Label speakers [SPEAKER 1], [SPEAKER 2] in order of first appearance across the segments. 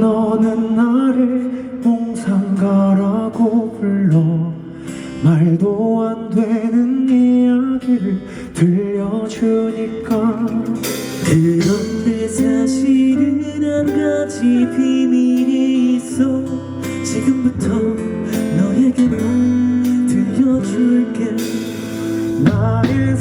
[SPEAKER 1] 너는 나를 봉상가라고 불러. 말도 안 되는 이야기를 들려주니까.
[SPEAKER 2] 그런데 사실은 한 가지 비밀이 있어. 지금부터 너에게만 들려줄게.
[SPEAKER 1] 나의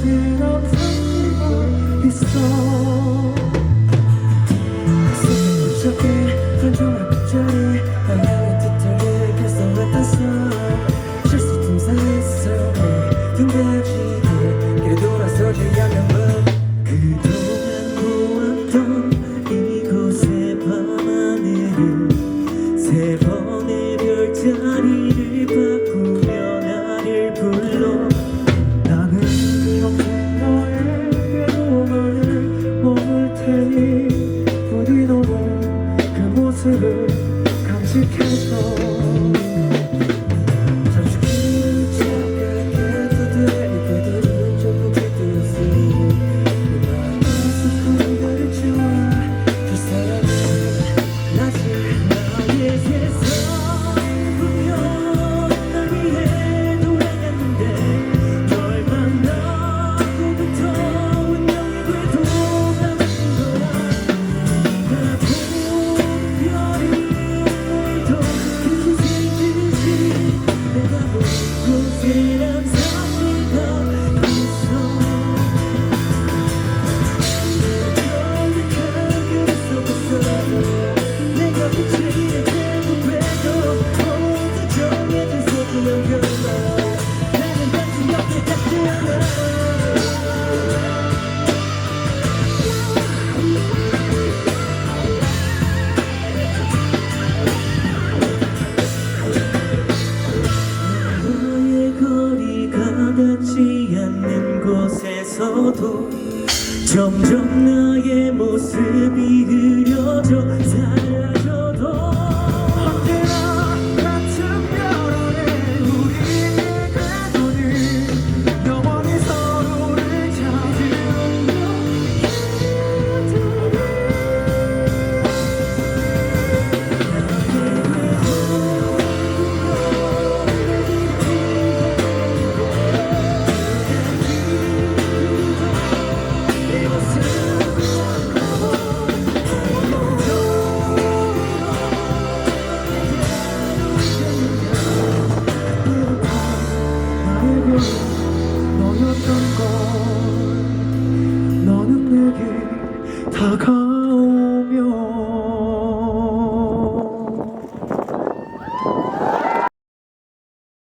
[SPEAKER 1] 항상 네가 있어
[SPEAKER 2] 속에 한종의 빗자리 방향의 뜻을 그래서 뱉었어 실수 틈사이에서 내 등대지게 길에 돌아서지 않는 법 그동안 보았던 이곳의 밤하늘을 세 번의 별자리를 바꾸며 나를 불러
[SPEAKER 1] 모습을 간직해줘
[SPEAKER 2] 곳에서도 점점 나의 모습이 흐려져 사라져도
[SPEAKER 1] 너였던 걸 너는 내게 다가